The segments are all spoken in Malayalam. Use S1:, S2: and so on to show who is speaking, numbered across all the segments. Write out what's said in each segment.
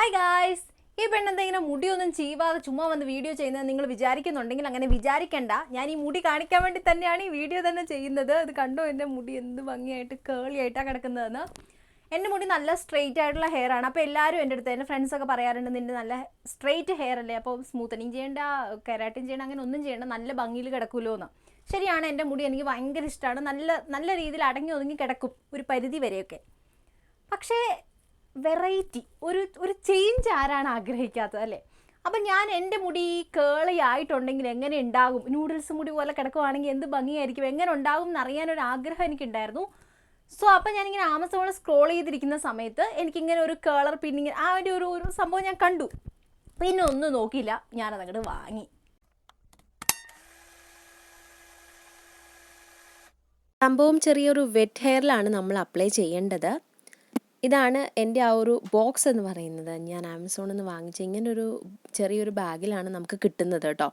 S1: ഹായ് ഈ പെണ്ണെന്താ മുടിയൊന്നും ചീവാതെ ചുമ്മാ വന്ന് വീഡിയോ ചെയ്യുന്നത് നിങ്ങൾ വിചാരിക്കുന്നുണ്ടെങ്കിൽ അങ്ങനെ വിചാരിക്കണ്ട. ഞാൻ ഈ മുടി കാണിക്കാൻ വേണ്ടി തന്നെയാണ് ഈ വീഡിയോ തന്നെ ചെയ്യുന്നത്. അത് കണ്ടോ എന്റെ മുടി എന്ത് ഭംഗിയായിട്ട് കേളി ആയിട്ടാണ് കിടക്കുന്നതെന്ന്. എന്റെ മുടി നല്ല സ്ട്രെയിറ്റ് ആയിട്ടുള്ള ഹെയർ ആണ്. അപ്പോൾ എല്ലാവരും എന്റെ അടുത്ത് എന്റെ ഫ്രണ്ട്സൊക്കെ പറയാറുണ്ട് നിന്റെ നല്ല സ്ട്രെയിറ്റ് ഹെയർ അല്ലേ? അപ്പോൾ സ്മൂത്തനിങ് ചെയ്യേണ്ട കെരാട്ടിൻ ചെയ്യേണ്ട അങ്ങനെ ഒന്നും ചെയ്യേണ്ട. നല്ല ഭംഗിയിൽ കിടക്കുമല്ലോ എന്ന് ശരിയാണ് എന്റെ മുടി എനിക്ക് ഭയങ്കര ഇഷ്ടമാണ് നല്ല നല്ല രീതിയിൽ അടങ്ങി ഒതുങ്ങി കിടക്കും ഒരു പരിധി വരെയൊക്കെ. പക്ഷേ വെറൈറ്റി ഒരു ഒരു ചേഞ്ച് ആരാണ് ആഗ്രഹിക്കാത്തത് അല്ലേ? അപ്പം ഞാൻ എന്റെ മുടി കേളി ആയിട്ടുണ്ടെങ്കിൽ എങ്ങനെ ഉണ്ടാകും? നൂഡിൽസ് മുടി പോലെ കിടക്കുവാണെങ്കിൽ എന്ത് ഭംഗിയായിരിക്കും? എങ്ങനെ ഉണ്ടാകും എന്നറിയാനൊരു ആഗ്രഹം എനിക്കുണ്ടായിരുന്നു. സോ അപ്പം ഞാനിങ്ങനെ ആമസോണിൽ സ്ക്രോൾ ചെയ്തിരിക്കുന്ന സമയത്ത് എനിക്കിങ്ങനെ ഒരു കേളർ പിന്നിങ്ങനെ ആ ഒരു ഒരു സംഭവം ഞാൻ കണ്ടു. പിന്നെ ഒന്നും നോക്കിയില്ല. ഞാനത് അങ്ങോട്ട് വാങ്ങി.
S2: സംഭവം ചെറിയൊരു വെറ്റ് ഹെയറിലാണ് നമ്മൾ അപ്ലൈ ചെയ്യേണ്ടത്. ഇതാണ് എന്റെ ആ ഒരു ബോക്സ് എന്ന് പറയുന്നത്. ഞാൻ ആമസോണിൽ നിന്ന് വാങ്ങിച്ച ഇങ്ങനൊരു ചെറിയൊരു ബാഗിലാണ് നമുക്ക് കിട്ടുന്നത് കേട്ടോ.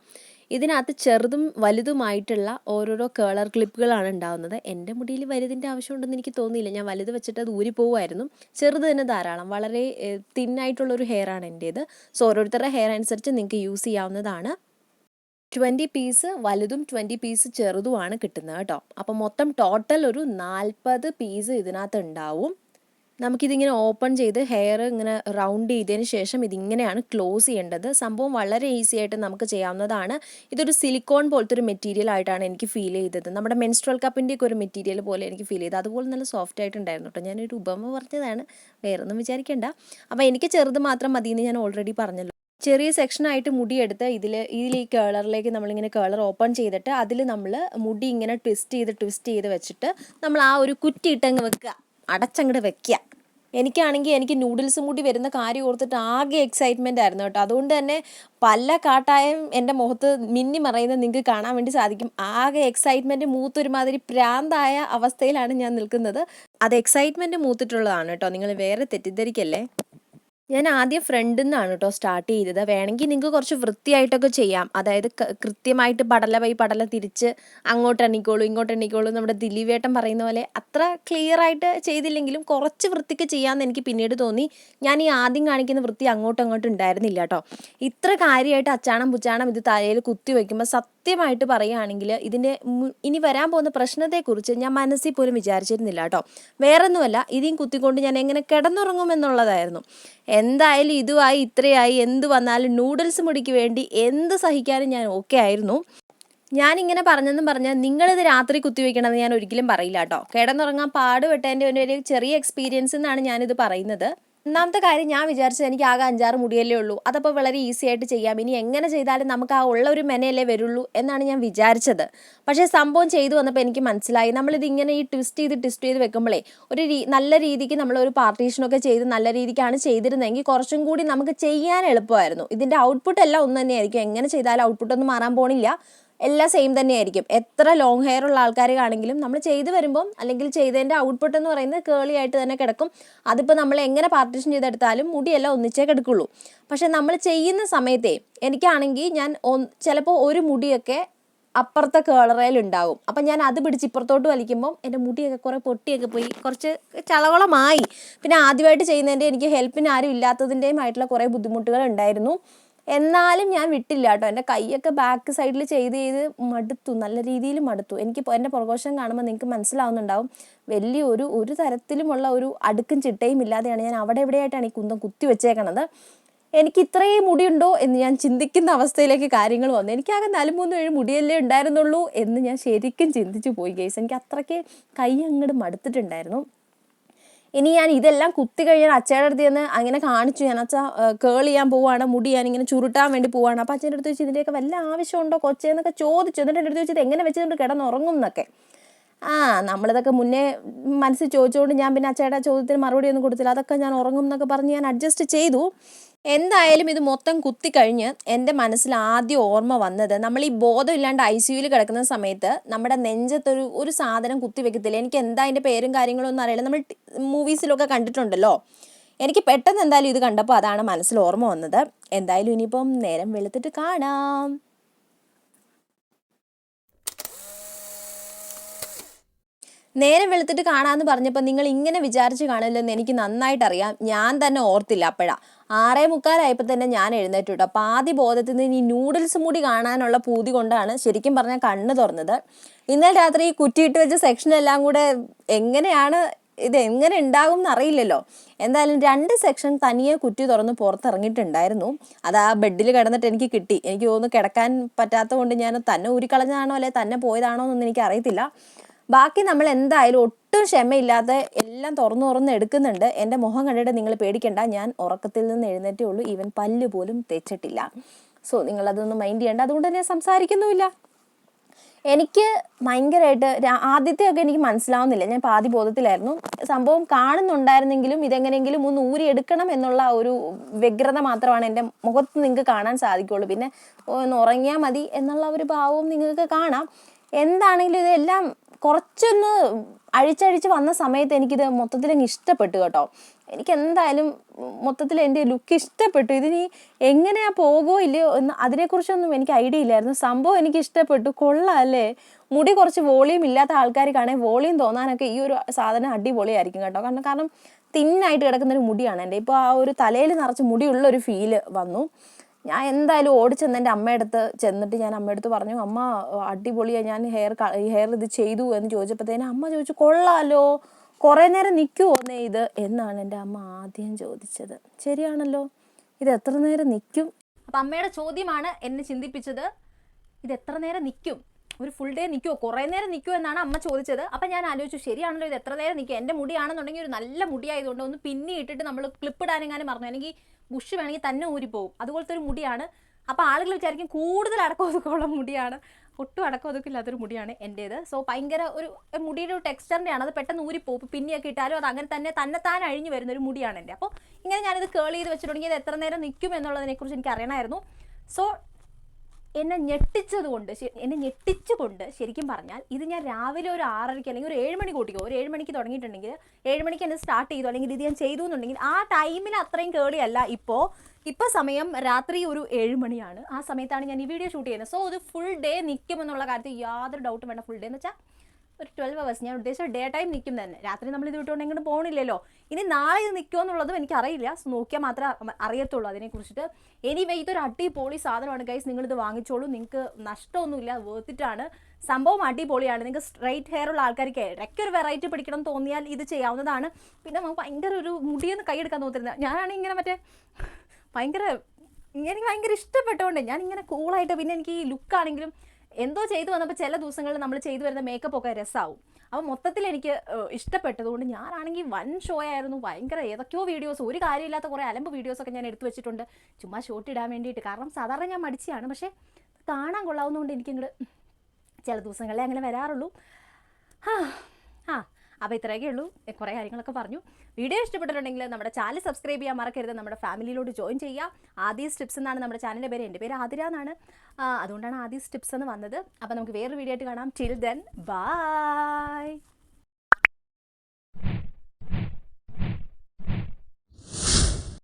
S2: ഇതിനകത്ത് ചെറുതും വലുതുമായിട്ടുള്ള ഓരോരോ കേളർ ക്ലിപ്പുകളാണ് ഉണ്ടാകുന്നത് എന്റെ മുടിയിൽ വലുതിന്റെ ആവശ്യമുണ്ടെന്ന് എനിക്ക് തോന്നിയില്ല. ഞാൻ വലുത് വെച്ചിട്ട് അത് ഊരി പോകുമായിരുന്നു ചെറുത് തന്നെ ധാരാളം. വളരെ തിന്നായിട്ടുള്ളൊരു ഹെയറാണ് എന്റേത് സോ ഓരോരുത്തരുടെ ഹെയർ അനുസരിച്ച് നിങ്ങൾക്ക് യൂസ് ചെയ്യാവുന്നതാണ്. ട്വന്റി പീസ് വലുതും ട്വന്റി പീസ് ചെറുതുമാണ് കിട്ടുന്നത് കേട്ടോ. അപ്പോൾ മൊത്തം ടോട്ടൽ ഒരു നാൽപ്പത് പീസ് ഇതിനകത്ത് ഉണ്ടാവും. നമുക്കിതിങ്ങനെ ഓപ്പൺ ചെയ്ത് ഹെയർ ഇങ്ങനെ റൗണ്ട് ചെയ്തതിന് ശേഷം ഇതിങ്ങനെയാണ് ക്ലോസ് ചെയ്യേണ്ടത്. സംഭവം വളരെ ഈസി ആയിട്ട് നമുക്ക് ചെയ്യാവുന്നതാണ്. ഇതൊരു സിലിക്കോൺ പോലത്തെ ഒരു മെറ്റീരിയൽ ആയിട്ടാണ് എനിക്ക് ഫീൽ ചെയ്തത്. നമ്മുടെ മെൻസ്ട്രൽ കപ്പിന്റെ ഒക്കെ ഒരു മെറ്റീരിയൽ പോലെ എനിക്ക് ഫീൽ ചെയ്തത്. അതുപോലെ നല്ല സോഫ്റ്റ് ആയിട്ടുണ്ടായിരുന്നു കേട്ടോ. ഞാനൊരു ഉപമ പറഞ്ഞതാണ്. വേറെ ഒന്നും വിചാരിക്കേണ്ട. അപ്പോൾ എനിക്ക് ചെറുത് മാത്രം മതിയെന്ന് ഞാൻ ഓൾറെഡി പറഞ്ഞല്ലോ. ചെറിയ സെക്ഷൻ ആയിട്ട് മുടിയെടുത്ത് ഇതിൽ ഇതിൽ ഈ കേളറിലേക്ക് നമ്മളിങ്ങനെ കേളർ ഓപ്പൺ ചെയ്തിട്ട് അതിൽ നമ്മൾ മുടി ഇങ്ങനെ ട്വിസ്റ്റ് ചെയ്ത് ട്വിസ്റ്റ് ചെയ്ത് വെച്ചിട്ട് നമ്മൾ ആ ഒരു കുറ്റി കുറ്റിയിട്ടങ്ങ് വെക്കുക. അടച്ചങ്ങോട്ട് വെക്കുക. എനിക്കാണെങ്കിൽ എനിക്ക് നൂഡിൽസ് മുടി വരുന്ന കാര്യം ഓർത്തിട്ട് ആകെ എക്സൈറ്റ്മെന്റ് ആയിരുന്നു കേട്ടോ. അതുകൊണ്ട് തന്നെ പല കാട്ടായം എന്റെ മുഖത്ത് മിന്നി മറയുന്നത് നിങ്ങൾക്ക് കാണാൻ വേണ്ടി സാധിക്കും. ആകെ എക്സൈറ്റ്മെന്റ് മൂത്തൊരുമാതിരി പ്രാന്തായ അവസ്ഥയിലാണ് ഞാൻ നിൽക്കുന്നത്. അത് എക്സൈറ്റ്മെന്റ് മൂത്തിട്ടുള്ളതാണ് കേട്ടോ. നിങ്ങൾ വേറെ തെറ്റിദ്ധരിക്കല്ലേ? ഞാൻ ആദ്യം ഫ്രണ്ടിൽ നിന്നാണ് കേട്ടോ സ്റ്റാർട്ട് ചെയ്തത്. വേണമെങ്കിൽ നിങ്ങൾക്ക് കുറച്ച് വൃത്തിയായിട്ടൊക്കെ ചെയ്യാം. അതായത് കൃത്യമായിട്ട് പടല വൈ പടല തിരിച്ച് അങ്ങോട്ട് എണ്ണിക്കോളൂ ഇങ്ങോട്ട് എണ്ണിക്കോളൂ നമ്മുടെ ദിലീപേട്ടൻ പറയുന്ന പോലെ അത്ര ക്ലിയർ ആയിട്ട് ചെയ്തില്ലെങ്കിലും കുറച്ച് വൃത്തിക്ക് ചെയ്യാമെന്ന് എനിക്ക് പിന്നീട് തോന്നി. ഞാൻ ഈ ആദ്യം കാണിക്കുന്ന വൃത്തി അങ്ങോട്ടും അങ്ങോട്ടും ഉണ്ടായിരുന്നില്ല കേട്ടോ ഇത്ര കാര്യമായിട്ട് അച്ചാണം പുച്ചാണം ഇത് തലയിൽ കുത്തി വയ്ക്കുമ്പോൾ സത്യമായിട്ട് പറയുകയാണെങ്കിൽ ഇതിന്റെ ഇനി വരാൻ പോകുന്ന പ്രശ്നത്തെക്കുറിച്ച് ഞാൻ മനസ്സിൽ പോലും വിചാരിച്ചിരുന്നില്ല കേട്ടോ. വേറൊന്നുമല്ല ഇതിയും കുത്തിക്കൊണ്ട് ഞാൻ എങ്ങനെ കിടന്നുറങ്ങും എന്നുള്ളതായിരുന്നു എന്തായാലും ഇതുമായി ഇത്രയായി എന്ത് വന്നാലും നൂഡിൽസ് മുടിക്ക് വേണ്ടി എന്ത് സഹിക്കാനും ഞാൻ ഓക്കെ ആയിരുന്നു. ഞാനിങ്ങനെ പറഞ്ഞെന്നും പറഞ്ഞാൽ നിങ്ങളിത് രാത്രി കുത്തിവെക്കണമെന്ന് ഞാൻ ഒരിക്കലും പറയില്ല കേട്ടോ. കിടന്നുറങ്ങാൻ പാടുപെട്ടതിന്റെ ഒരു ചെറിയ എക്സ്പീരിയൻസ് എന്നാണ് ഞാനിത് പറയുന്നത്. ഒന്നാമത്തെ കാര്യം ഞാൻ വിചാരിച്ചത് എനിക്ക് ആകെ അഞ്ചാറ് മുടിയല്ലേ ഉള്ളൂ. അതപ്പോൾ വളരെ ഈസി ആയിട്ട് ചെയ്യാം. ഇനി എങ്ങനെ ചെയ്താലും നമുക്ക് ആ ഉള്ള ഒരു മെനയല്ലേ വരുള്ളൂ എന്നാണ് ഞാൻ വിചാരിച്ചത്. പക്ഷേ സംഭവം ചെയ്തു വന്നപ്പോൾ എനിക്ക് മനസ്സിലായി. നമ്മളിത് ഇങ്ങനെ ഈ ട്വിസ്റ്റ് ചെയ്ത് ട്വിസ്റ്റ് ചെയ്ത് വെക്കുമ്പോഴേ ഒരു നല്ല രീതിക്ക് നമ്മൾ ഒരു പാർട്ടീഷനൊക്കെ ചെയ്ത് നല്ല രീതിക്കാണ് ചെയ്തിരുന്നെങ്കിൽ കുറച്ചും കൂടി നമുക്ക് ചെയ്യാൻ എളുപ്പമായിരുന്നു. ഇതിന്റെ ഔട്ട്പുട്ട് എല്ലാം ഒന്ന് തന്നെയായിരിക്കും. എങ്ങനെ ചെയ്താലും ഔട്ട്പുട്ട് ഒന്നും മാറാൻ പോണില്ല. എല്ലാം സെയിം തന്നെയായിരിക്കും. എത്ര ലോങ് ഹെയർ ഉള്ള ആൾക്കാരാണെങ്കിലും നമ്മൾ ചെയ്ത് വരുമ്പോൾ അല്ലെങ്കിൽ ചെയ്തതിന്റെ ഔട്ട്പുട്ട് എന്ന് പറയുന്നത് കേളി ആയിട്ട് തന്നെ കിടക്കും. അതിപ്പോൾ നമ്മൾ എങ്ങനെ പാർട്ടീഷൻ ചെയ്തെടുത്താലും മുടിയെല്ലാം ഒന്നിച്ചേ കിടക്കുള്ളൂ. പക്ഷെ നമ്മൾ ചെയ്യുന്ന സമയത്തെ എനിക്കാണെങ്കിൽ ഞാൻ ചിലപ്പോൾ ഒരു മുടിയൊക്കെ അപ്പുറത്തെ കേളറയിൽ ഉണ്ടാവും. അപ്പം ഞാൻ അത് പിടിച്ച് ഇപ്പുറത്തോട്ട് വലിക്കുമ്പം എന്റെ മുടിയൊക്കെ കുറേ പൊട്ടിയൊക്കെ പോയി കുറച്ച് ചളവളമായി. പിന്നെ ആദ്യമായിട്ട് ചെയ്യുന്നതിന്റെ എനിക്ക് ഹെൽപ്പിന് ആരും ഇല്ലാത്തതിന്റെയും ആയിട്ടുള്ള കുറേ ബുദ്ധിമുട്ടുകൾ ഉണ്ടായിരുന്നു. എന്നാലും ഞാൻ വിട്ടില്ല കേട്ടോ. എന്റെ കൈയൊക്കെ ബാക്ക് സൈഡിൽ ചെയ്ത് ചെയ്ത് മടുത്തു. നല്ല രീതിയിൽ മടുത്തു. എനിക്ക് എന്റെ പുറകോശം കാണുമ്പോൾ നിങ്ങൾക്ക് മനസ്സിലാവുന്നുണ്ടാവും. വലിയ ഒരു ഒരു തരത്തിലുമുള്ള ഒരു അടുക്കും ചിട്ടയും ഇല്ലാതെയാണ് ഞാൻ അവിടെ എവിടെയായിട്ടാണ് ഈ കുന്തം കുത്തി വെച്ചേക്കണത്. എനിക്ക് ഇത്രയും മുടിയുണ്ടോ എന്ന് ഞാൻ ചിന്തിക്കുന്ന അവസ്ഥയിലേക്ക് കാര്യങ്ങൾ വന്നു. എനിക്കാകെ നാലും മൂന്നും ഏഴ് മുടിയല്ലേ ഉണ്ടായിരുന്നുള്ളൂ എന്ന് ഞാൻ ശരിക്കും ചിന്തിച്ചു പോയി ഗൈസ് എനിക്ക് അത്രയ്ക്ക് കൈ അങ്ങോട്ട് മടുത്തിട്ടുണ്ടായിരുന്നു. ഇനി ഞാൻ ഇതെല്ലാം കുത്തി കഴിഞ്ഞാൽ അച്ഛയുടെ അടുത്ത് ചെന്ന് അങ്ങനെ കാണിച്ചു. ഞാൻ അച്ഛ കേൾ ചെയ്യാൻ പോവാണ് മുടി ഞാൻ ഇങ്ങനെ ചുരുട്ടാൻ വേണ്ടി പോവാണ്. അപ്പം അച്ഛന്റെ അടുത്ത് വെച്ച് ഇതിന്റെയൊക്കെ വല്ല ആവശ്യമുണ്ടോ കൊച്ചേന്നൊക്കെ ചോദിച്ചു. എന്നിട്ട് എന്റെ അടുത്ത് വെച്ചിട്ട് എങ്ങനെ വെച്ചിട്ടുണ്ട് കിടന്നുറങ്ങും എന്നൊക്കെ. ആ നമ്മളിതൊക്കെ മുന്നേ മനസ്സിൽ ചോദിച്ചുകൊണ്ട് ഞാൻ പിന്നെ അച്ചയുടെ ചോദ്യത്തിന് മറുപടി ഒന്നും കൊടുത്തില്ല. അതൊക്കെ ഞാൻ ഉറങ്ങും എന്നൊക്കെ പറഞ്ഞ് ഞാൻ അഡ്ജസ്റ്റ് ചെയ്തു. എന്തായാലും ഇത് മൊത്തം കുത്തിക്കഴിഞ്ഞ് എന്റെ മനസ്സിൽ ആദ്യം ഓർമ്മ വന്നത് നമ്മൾ ഈ ബോധമില്ലാണ്ട് ഐ സിയുയിൽ കിടക്കുന്ന സമയത്ത് നമ്മുടെ നെഞ്ചത്തൊരു ഒരു സാധനം കുത്തി വെക്കത്തില്ല? എനിക്ക് എന്താ അതിന്റെ പേരും കാര്യങ്ങളും ഒന്നും അറിയില്ല. നമ്മൾ മൂവീസിലൊക്കെ കണ്ടിട്ടുണ്ടല്ലോ. എനിക്ക് പെട്ടെന്ന് എന്തായാലും ഇത് കണ്ടപ്പോൾ അതാണ് മനസ്സിൽ ഓർമ്മ വന്നത്. എന്തായാലും ഇനിയിപ്പം നേരം വെളുത്തിട്ട് കാണാം. നേരെ വെളുത്തിട്ട് കാണാമെന്ന് പറഞ്ഞപ്പോൾ നിങ്ങൾ ഇങ്ങനെ വിചാരിച്ച് കാണില്ലെന്ന് എനിക്ക് നന്നായിട്ട് അറിയാം. ഞാൻ തന്നെ ഓർത്തില്ല അപ്പോഴാ. ആറേ മുക്കാലായപ്പോൾ തന്നെ ഞാൻ എഴുന്നേറ്റു കേട്ടോ അപ്പോൾ ആദ്യ ബോധത്തിൽ നിന്ന് ഈ നൂഡിൽസ് മുടി കാണാനുള്ള പൂതി കൊണ്ടാണ് ശരിക്കും പറഞ്ഞാൽ കണ്ണ് തുറന്നത്. ഇന്നലെ രാത്രി ഈ കുറ്റിയിട്ട് വെച്ച സെക്ഷൻ എല്ലാം കൂടെ എങ്ങനെയാണ് ഇത് എങ്ങനെ ഉണ്ടാകും എന്ന് അറിയില്ലല്ലോ എന്തായാലും രണ്ട് സെക്ഷൻ തനിയെ കുറ്റി തുറന്ന് പുറത്തിറങ്ങിയിട്ടുണ്ടായിരുന്നു. അത് ആ ബെഡിൽ കിടന്നിട്ട് എനിക്ക് കിട്ടി. എനിക്ക് തോന്നുന്നു കിടക്കാൻ പറ്റാത്തത് കൊണ്ട് ഞാൻ തന്നെ ഊരിക്കളഞ്ഞതാണോ അല്ലെ തന്നെ പോയതാണോ എന്നൊന്നും എനിക്ക് അറിയത്തില്ല. ബാക്കി നമ്മൾ എന്തായാലും ഒട്ടും ക്ഷമയില്ലാതെ എല്ലാം തുറന്നു തുറന്ന് എടുക്കുന്നുണ്ട്. എന്റെ മുഖം കണ്ടിട്ട് നിങ്ങൾ പേടിക്കണ്ട. ഞാൻ ഉറക്കത്തിൽ നിന്ന് എഴുന്നേറ്റേ ഉള്ളൂ. ഈവൻ പല്ല് പോലും തേച്ചിട്ടില്ല. സോ നിങ്ങൾ നിങ്ങളതൊന്നും മൈൻഡ് ചെയ്യേണ്ട. അതുകൊണ്ട് തന്നെ സംസാരിക്കുന്നുമില്ല. എനിക്ക് ഭയങ്കരമായിട്ട് ആദ്യത്തെയൊക്കെ എനിക്ക് മനസ്സിലാവുന്നില്ല. ഞാൻ പാതി ബോധത്തിലായിരുന്നു. സംഭവം കാണുന്നുണ്ടായിരുന്നെങ്കിലും ഇതെങ്ങനെയെങ്കിലും ഒന്ന് ഊരി എടുക്കണം എന്നുള്ള ഒരു വ്യഗ്രത മാത്രമാണ് എന്റെ മുഖത്ത് നിങ്ങൾക്ക് കാണാൻ സാധിക്കുള്ളൂ. പിന്നെ ഒന്ന് ഉറങ്ങിയാൽ മതി എന്നുള്ള ഒരു ഭാവവും നിങ്ങൾക്ക് കാണാം. എന്താണെങ്കിലും ഇതെല്ലാം കുറച്ചൊന്ന് അഴിച്ചഴിച്ച് വന്ന സമയത്ത് എനിക്കിത് മൊത്തത്തിൽ അങ്ങ് ഇഷ്ടപ്പെട്ടു കേട്ടോ. എനിക്ക് എന്തായാലും മൊത്തത്തിൽ എന്റെ ലുക്ക് ഇഷ്ടപ്പെട്ടു. ഇതിനി എങ്ങനെയാ പോകുമോ ഇല്ലയോ എന്ന് അതിനെക്കുറിച്ചൊന്നും എനിക്ക് ഐഡിയ ഇല്ലായിരുന്നു. സംഭവം എനിക്ക് ഇഷ്ടപ്പെട്ടു. കൊള്ളാമല്ലേ മുടി കുറച്ച് വോളിയം ഇല്ലാത്ത ആൾക്കാർക്കാണെങ്കിൽ വോളിയം തോന്നാനൊക്കെ ഈ ഒരു സാധനം അടിപൊളിയായിരിക്കും കേട്ടോ. കാരണം കാരണം തിന്നായിട്ട് കിടക്കുന്ന ഒരു മുടിയാണ് എന്റെ. ഇപ്പോൾ ആ ഒരു തലയിൽ നിറച്ച് മുടിയുള്ള ഒരു ഫീൽ വന്നു. ഞാൻ എന്തായാലും ഓടിച്ചെന്ന് എന്റെ അമ്മയടുത്ത് ചെന്നിട്ട് ഞാൻ അമ്മയടുത്ത് പറഞ്ഞു അമ്മ അടിപൊളിയാണ് ഞാൻ ഹെയർ ഹെയർ ഇത് ചെയ്തു എന്ന് ചോദിച്ചപ്പോഴത്തേനും അമ്മ ചോദിച്ചു കൊള്ളാലോ കുറേ നേരം നിൽക്കുമോന്നേ ഇത്? എന്നാണ് എന്റെ അമ്മ ആദ്യം ചോദിച്ചത്. ശരിയാണല്ലോ ഇത് എത്ര നേരം നിൽക്കും?
S1: അപ്പം അമ്മയുടെ ചോദ്യമാണ് എന്നെ ചിന്തിപ്പിച്ചത് ഇത് എത്ര നേരം നിൽക്കും? ഒരു ഫുൾ ഡേ നിൽക്കുമോ കുറേ നേരം നിൽക്കുമോ എന്നാണ് അമ്മ ചോദിച്ചത്. അപ്പം ഞാൻ ആലോചിച്ചു ശരിയാണല്ലോ ഇത് എത്ര നേരം നിൽക്കും? എന്റെ മുടിയാണെന്നുണ്ടെങ്കിൽ ഒരു നല്ല മുടിയായതുകൊണ്ട് ഒന്ന് പിന്നി ഇട്ടിട്ട് നമ്മൾ ക്ലിപ്പ് ഇടാനെങ്ങാനും പറഞ്ഞു അല്ലെങ്കിൽ ബുഷ് വേണമെങ്കിൽ തന്നെ ഊരിപ്പോവും അതുപോലത്തെ ഒരു മുടിയാണ്. അപ്പോൾ ആളുകൾ വിചാരിക്കും കൂടുതൽ അടക്കം ഒതുക്കമുള്ള മുടിയാണ്. ഒട്ടും അടക്കം ഒതുക്കില്ലാത്തൊരു മുടിയാണ് എന്റേത് സോ ഭയങ്കര ഒരു മുടിയുടെ ഒരു ടെക്സ്റ്ററിന്റെയാണ് അത് പെട്ടെന്ന് ഊരിപ്പോവും ഇപ്പോൾ പിന്നെയൊക്കെ ഇട്ടാലും അത് അങ്ങനെ തന്നെ തന്നെ താൻ അഴിഞ്ഞു വരുന്ന ഒരു മുടിയാണ് എന്റെ അപ്പോൾ ഇങ്ങനെ ഞാനിത് കേൾ ചെയ്ത് വെച്ചിട്ടുണ്ടെങ്കിൽ ഇത് എത്ര നേരം നിൽക്കും എന്നുള്ളതിനെക്കുറിച്ച് എനിക്ക് അറിയണമായിരുന്നു. സോ എന്നെ ഞെട്ടിച്ചത് കൊണ്ട് എന്നെ ഞെട്ടിച്ചുകൊണ്ട് ശരിക്കും പറഞ്ഞാൽ ഇത് ഞാൻ രാവിലെ ഒരു ആറരയ്ക്ക് അല്ലെങ്കിൽ ഒരു ഏഴ് മണി കൂട്ടിക്കോ ഒരു ഏഴ് മണിക്ക് തുടങ്ങിയിട്ടുണ്ടെങ്കിൽ ഏഴ് മണിക്ക് എന്നെ സ്റ്റാർട്ട് ചെയ്തു അല്ലെങ്കിൽ ഇത് ഞാൻ ചെയ്തു എന്നുണ്ടെങ്കിൽ ആ ടൈമിൽ അത്രയും കേളിയല്ല ഇപ്പോൾ ഇപ്പോൾ സമയം രാത്രി ഒരു ഏഴ് മണിയാണ്. ആ സമയത്താണ് ഞാൻ ഈ വീഡിയോ ഷൂട്ട് ചെയ്യുന്നത്. സോ ഇത് ഫുൾ ഡേ നിൽക്കുമെന്നുള്ള കാര്യത്തിൽ യാതൊരു ഡൗട്ടും വേണ്ട. ഫുൾ ഡേ എന്ന് വെച്ചാൽ ഒരു ട്വൽവ് അവേഴ്സ് ഞാൻ ഉദ്ദേശിച്ച ഡേ ടൈം നിൽക്കും തന്നെ. രാത്രി നമ്മൾ ഇത് വിട്ടുകൊണ്ട് എങ്ങോട്ട് പോകണില്ലല്ലോ ഇനി നാളെ ഇത് നിൽക്കുമോ എന്നുള്ളതും എനിക്കറിയില്ല. നോക്കിയാൽ മാത്രമേ അറിയത്തുള്ളൂ അതിനെക്കുറിച്ചിട്ട്. എനിവേ ഇതൊരു അടിപൊളി സാധനമാണ് ഗൈസ് നിങ്ങളിത് വാങ്ങിച്ചോളൂ. നിങ്ങൾക്ക് നഷ്ടമൊന്നുമില്ല. വേർത്തിട്ടാണ് സംഭവം അടിപൊളിയാണ്. നിങ്ങൾക്ക് സ്ട്രൈറ്റ് ഹെയർ ഉള്ള ആൾക്കാർക്ക് ഇടയ്ക്ക് ഒരു വെറൈറ്റി പിടിക്കണം തോന്നിയാൽ ഇത് ചെയ്യാവുന്നതാണ്. പിന്നെ നമുക്ക് ഭയങ്കര ഒരു മുടിയൊന്ന് കൈയെടുക്കാൻ തോന്നുന്നില്ല ഞാനാണെങ്കിൽ ഇങ്ങനെ മറ്റേ ഭയങ്കര എനിക്ക് ഭയങ്കര ഇഷ്ടപ്പെട്ടുകൊണ്ട് ഞാൻ ഇങ്ങനെ കൂളായിട്ട് പിന്നെ എനിക്ക് ഈ ലുക്കാണെങ്കിലും എന്തോ ചെയ്തു വന്നപ്പോൾ ചില ദിവസങ്ങളിൽ നമ്മൾ ചെയ്തു വരുന്ന മേക്കപ്പ് ഒക്കെ രസമാവും അപ്പോൾ മൊത്തത്തിൽ എനിക്ക് ഇഷ്ടപ്പെട്ടതുകൊണ്ട് ഞാനാണെങ്കിൽ വൻ ഷോ ആയിരുന്നു. ഭയങ്കര ഏതൊക്കെയോ വീഡിയോസ് ഒരു കാര്യമില്ലാത്ത കുറേ അലമ്പ് വീഡിയോസൊക്കെ ഞാൻ എടുത്തു വെച്ചിട്ടുണ്ട്. ചുമ്മാ ഷോട്ട് ഇടാൻ വേണ്ടിയിട്ട്. കാരണം സാധാരണ ഞാൻ മടിച്ചാണ്. പക്ഷേ കാണാൻ കൊള്ളാവുന്നതുകൊണ്ട് എനിക്കിങ്ങോട്ട് ചില ദിവസങ്ങളിലേ അങ്ങനെ വരാറുള്ളൂ. ആ ആ അപ്പോൾ ഇത്രയൊക്കെ ഉള്ളൂ. കുറേ കാര്യങ്ങളൊക്കെ പറഞ്ഞു. വീഡിയോ ഇഷ്ടപ്പെട്ടിട്ടുണ്ടെങ്കിൽ നമ്മുടെ ചാനൽ സബ്സ്ക്രൈബ് ചെയ്യാൻ മറക്കരുത്. നമ്മുടെ ഫാമിലിയിലോട്ട് ജോയിൻ ചെയ്യുക. ആദ്യ സ്റ്റിപ്സ് എന്നാണ് നമ്മുടെ ചാനലിന്റെ പേര്. എന്റെ പേര് ആതിര എന്നാണ്. അതുകൊണ്ടാണ് ആദ്യ സ്റ്റിപ്സ് എന്ന് വന്നത്. അപ്പോൾ നമുക്ക് വേറൊരു വീഡിയോ ആയിട്ട് കാണാം. Till then bye